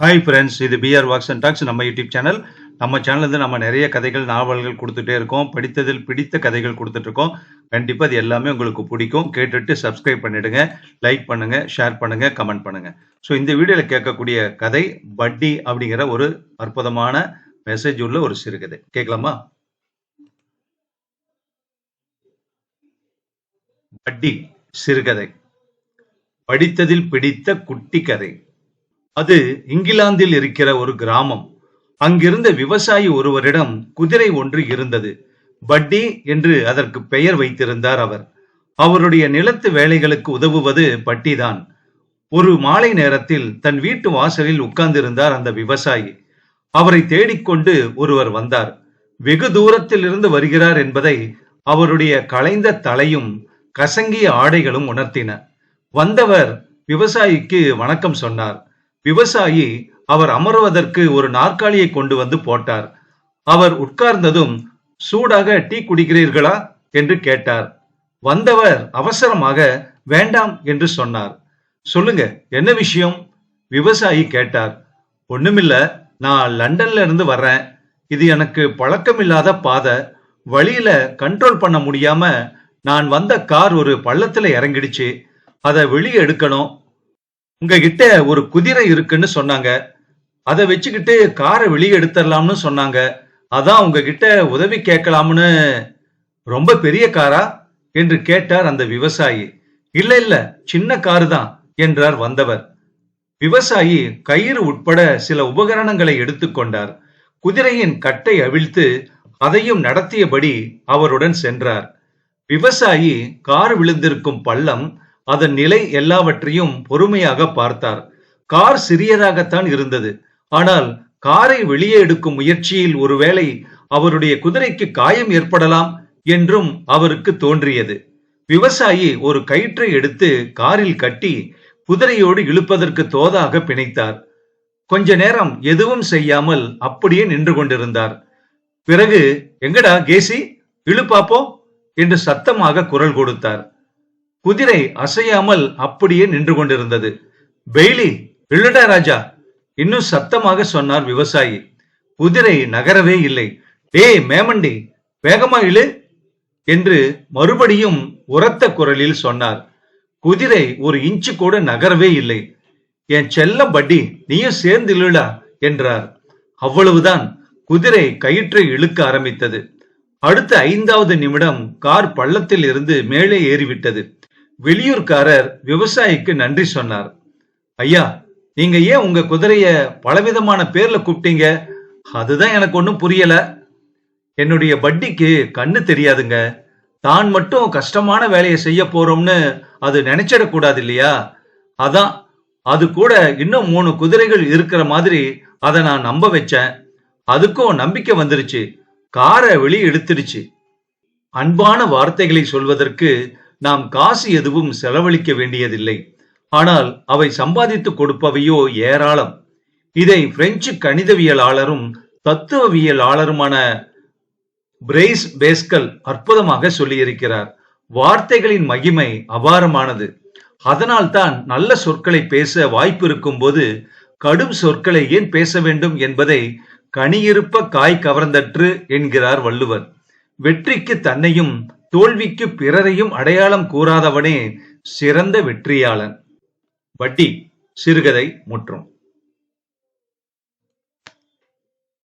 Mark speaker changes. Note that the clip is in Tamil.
Speaker 1: ஹாய் ஃப்ரெண்ட்ஸ் இது பிஆர் வாக்ஸ் அண்ட் டாக்ஸ் நம்ம யூடியூப் சேனல் நம்ம சேனல்லேருந்து நம்ம நிறைய கதைகள் நாவல்கள் கொடுத்துட்டே இருக்கோம். படித்ததில் பிடித்த கதைகள் கொடுத்துட்ருக்கோம் கண்டிப்பாக அது எல்லாமே உங்களுக்கு பிடிக்கும். கேட்டுட்டு சப்ஸ்கிரைப் பண்ணிடுங்க. லைக் பண்ணுங்க ஷேர் பண்ணுங்க கமெண்ட் பண்ணுங்க. ஸோ இந்த வீடியோவில் கேட்கக்கூடிய கதை பட்டி அப்படிங்கிற ஒரு அற்புதமான மெசேஜ் உள்ள ஒரு சிறுகதை. கேட்கலாமா? பட்டி சிறுகதை. படித்ததில் பிடித்த குட்டி கதை. அது இங்கிலாந்தில் இருக்கிற ஒரு கிராமம். அங்கிருந்த விவசாயி ஒருவரிடம் குதிரை ஒன்று இருந்தது. பட்டி என்று அதற்கு பெயர் வைத்திருந்தார் அவர். அவருடைய நிலத்து வேலைகளுக்கு உதவுவது பட்டிதான் ஒரு மாலை நேரத்தில் தன் வீட்டு வாசலில் உட்கார்ந்திருந்தார் அந்த விவசாயி. அவரை தேடிக்கொண்டு ஒருவர் வந்தார். வெகு தூரத்தில் இருந்து வருகிறார் என்பதை அவருடைய களைந்த தலையும் கசங்கிய ஆடைகளும் உணர்த்தின. வந்தவர் விவசாயிக்கு வணக்கம் சொன்னார். விவசாயி அவர் அமர்வதற்கு ஒரு நாற்காலியை கொண்டு வந்து போட்டார். அவர் உட்கார்ந்ததும் சூடாக டீ குடிக்கிறீர்களா? என்று கேட்டார். வந்தவர் அவசரமாக வேண்டாம் என்று சொன்னார். சொல்லுங்க என்ன விஷயம்? விவசாயி கேட்டார். ஒண்ணுமில்ல நான் லண்டன்ல இருந்து வர்றேன். இது எனக்கு பழக்கமில்லாத பாதை. வழியில கண்ட்ரோல் பண்ண முடியாம நான் வந்த கார் ஒரு பள்ளத்துல இறங்கிடுச்சு. அதை வெளியே எடுக்கணும். உங்ககிட்ட ஒரு குதிரை இருக்குன்னு சொன்னாங்க. அதை வச்சுக்கிட்டு காரை வெளியே எடுத்துடலாம்னு சொன்னாங்க. அதான் உங்ககிட்ட உதவி கேட்கலாம்னு ரொம்ப பெரிய காரா? என்று கேட்டார் அந்த விவசாயி. இல்ல இல்ல சின்ன காரு தான் என்றார் வந்தவர். விவசாயி கயிறு உட்பட சில உபகரணங்களை எடுத்துக்கொண்டார் குதிரையின் கட்டை அவிழ்த்து அதையும் நடத்தியபடி அவருடன் சென்றார். விவசாயி கார் விழுந்திருக்கும் பள்ளம் அதன் நிலை எல்லாவற்றையும் பொறுமையாக பார்த்தார். கார் சிறியதாகத்தான் இருந்தது. ஆனால் காரை வெளியே எடுக்கும் முயற்சியில் ஒருவேளை அவருடைய குதிரைக்கு காயம் ஏற்படலாம் என்றும் அவருக்கு தோன்றியது. விவசாயி ஒரு கயிற்றை எடுத்து காரில் கட்டி குதிரையோடு இழுப்பதற்கு தோதாக பிணைத்தார். கொஞ்ச நேரம் எதுவும் செய்யாமல் அப்படியே நின்று கொண்டிருந்தார். பிறகு எங்கடா கேசி? இழுப்பாப்போ என்று சத்தமாக குரல் கொடுத்தார். குதிரை அசையாமல் அப்படியே நின்று கொண்டிருந்தது. பெய்லி இல்லடா ராஜா இன்னும் சத்தமாக சொன்னார் விவசாயி. குதிரை நகரவே இல்லை. டேய் மேமண்டி வேகமா இழு என்று மறுபடியும் உரத்த குரலில் சொன்னார். குதிரை ஒரு இன்ச்சு கூட நகரவே இல்லை. என் செல்ல பட்டி நீயும் சேர்ந்து இழுடா என்றார். அவ்வளவுதான் குதிரை கயிற்றை இழுக்க ஆரம்பித்தது. அடுத்த ஐந்தாவது நிமிடம் கார் பள்ளத்தில் இருந்து மேலே ஏறிவிட்டது. வெளியூர்காரர் விவசாயிக்கு நன்றி சொன்னார். ஐயா நீங்க ஏன் உங்க குதிரைய பலவிதமான பேர்ல கூப்பிட்டீங்க? அதுதான் எனக்கு ஒன்றும் புரியல. என்னுடைய வட்டிக்கு கண்ணு தெரியாதுங்க. தான் மட்டும் கஷ்டமான வேலையை செய்ய போறோம்னு அது நினைச்சிடக்கூடாது இல்லையா அதான் அது கூட இன்னும் மூணு குதிரைகள் இருக்கிற மாதிரி அதை நான் நம்ப வச்சேன். அதுக்கும் நம்பிக்கை வந்துருச்சு. காரை வெளியே எடுத்துடுச்சு அன்பான வார்த்தைகளை சொல்வதற்கு நாம் காசு எதுவும் செலவழிக்க வேண்டியதில்லை. ஆனால் அவை சம்பாதித்து கொடுப்பவையோ ஏராளம். இதை பிரெஞ்சு கணிதவியலாளரும் தத்துவவியலாளருமான பிரேஸ் பேஸ்கல் அற்புதமாக சொல்லியிருக்கிறார். வார்த்தைகளின் மகிமை அபாரமானது. அதனால்தான் நல்ல சொற்களை பேச வாய்ப்பு இருக்கும் போது கடும் சொற்களை ஏன் பேச வேண்டும் என்பதை கனியிருப்ப காய் கவர்ந்தற்று என்கிறார் வள்ளுவர். வெற்றிக்கு தன்னையும் தோல்விக்கு பிறரையும் அடையாளம் கூறாதவனே சிறந்த வெற்றியாளன். வட்டி சிறுகதை முற்றும்.